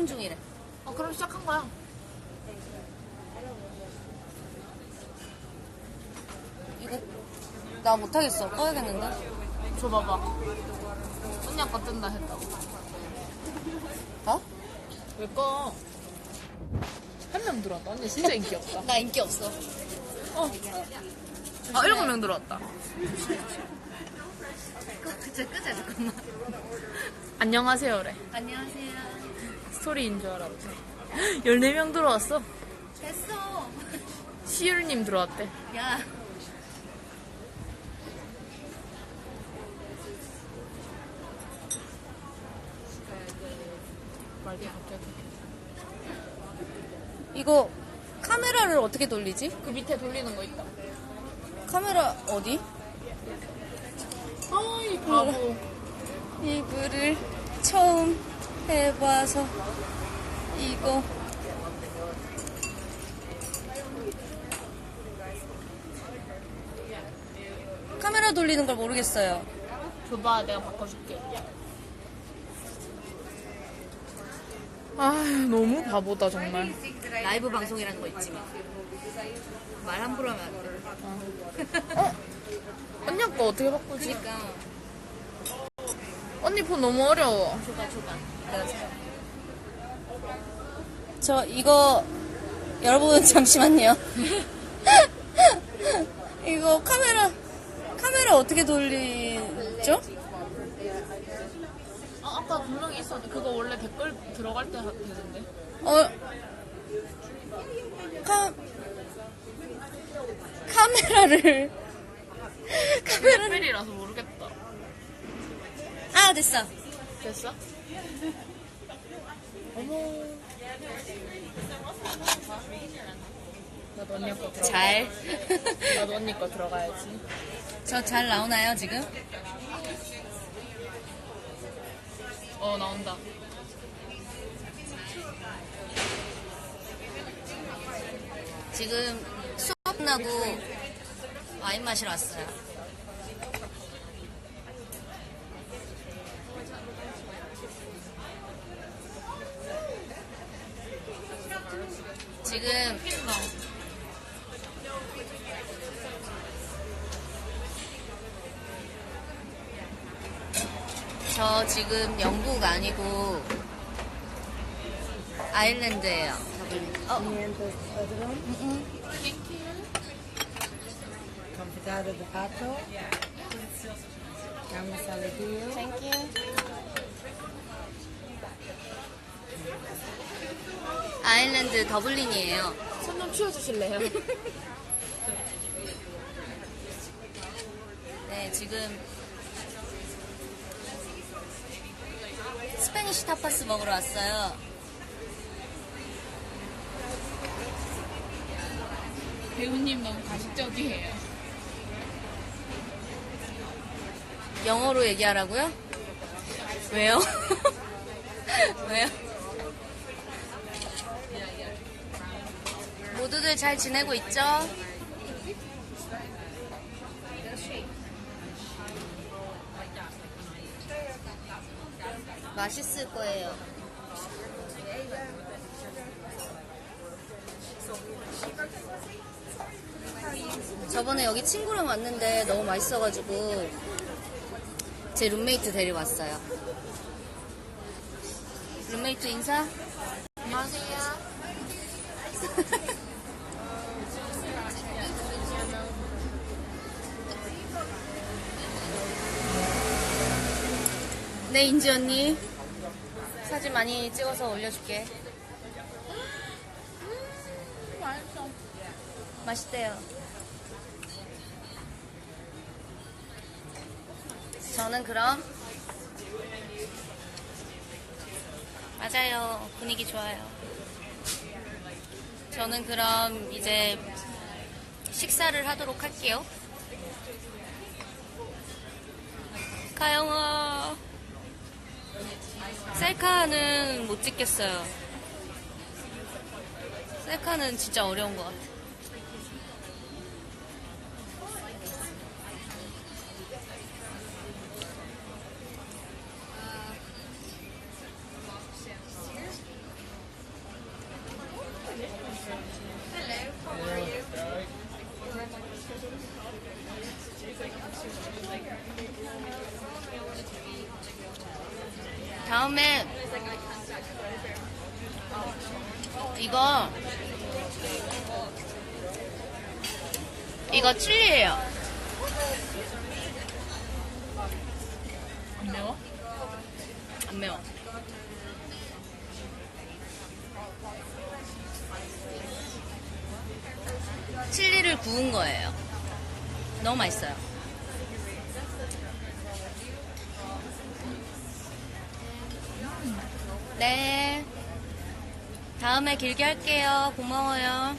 촬영 중이래. 어, 그럼 시작한 거야. 이거 나 못하겠어. 꺼야겠는데? 줘봐봐. 언니 아까 뜬다 했다고. 어? 왜 꺼? 한 명 들어왔다. 언니 진짜 인기 없다. 나 인기 없어. 어. 아, 일곱 명 들어왔다. 그치, 그치, 잠깐만. 안녕하세요래. 안녕하세요. 스토리인 줄 알았지. 14명 들어왔어. 됐어. 시율님 들어왔대. 야. 말도 갑자기. 이거 카메라를 어떻게 돌리지? 그 밑에 돌리는 거 있다. 카메라 어디? 아이, 바보. 이불을 처음 해봐서 이거 카메라 돌리는 걸 모르겠어요. 줘봐, 내가 바꿔줄게. 아, 너무 바보다, 정말. 라이브 방송이라는 거 있지. 말 함부로 하면 안 돼. 어? 언니 거 어떻게 바꾸지? 그러니까 언니 폰 너무 어려워. 줘봐 줘봐. 저 이거 여러분 잠시만요. 이거 카메라 카메라 어떻게 돌리죠? 아, 아까 분명히 있었는데 그거 원래 댓글 들어갈 때 하- 되던데. 어 카, 카메라를 카메라를 댓글이라서 모르겠다. 아 됐어. 됐어? 나도 언니 거 들어가. 잘. 나도 언니 거 들어가야지. 저 잘 나오나요 지금? 어, 나온다. 지금 수업 끝나고 와인 마시러 왔어요. 지금 저 지금 영국 아니고 아일랜드예요. 어, Confitado de pato. Carne saladillo. Thank you. 아일랜드 더블린이에요. 손 좀 치워주실래요? 네, 지금 스페니쉬 타파스 먹으러 왔어요. 배우님 너무 가식적이에요. 영어로 얘기하라고요? 왜요? 왜요? 모두들 잘 지내고 있죠? 맛있을 거예요. 저번에 여기 친구랑 왔는데 너무 맛있어가지고 제 룸메이트 데려왔어요. 룸메이트 인사? 안녕하세요. 네, 인지 언니. 사진 많이 찍어서 올려줄게. 맛있어. 맛있대요. 저는 그럼 맞아요. 분위기 좋아요. 저는 그럼 이제 식사를 하도록 할게요. 가영아. 셀카는 못 찍겠어요. 셀카는 진짜 어려운 것 같아. 요 다음에 이거 이거 칠리예요. 안 매워? 안 매워. 칠리를 구운 거예요. 너무 맛있어요. 네. 다음에 길게 할게요. 고마워요.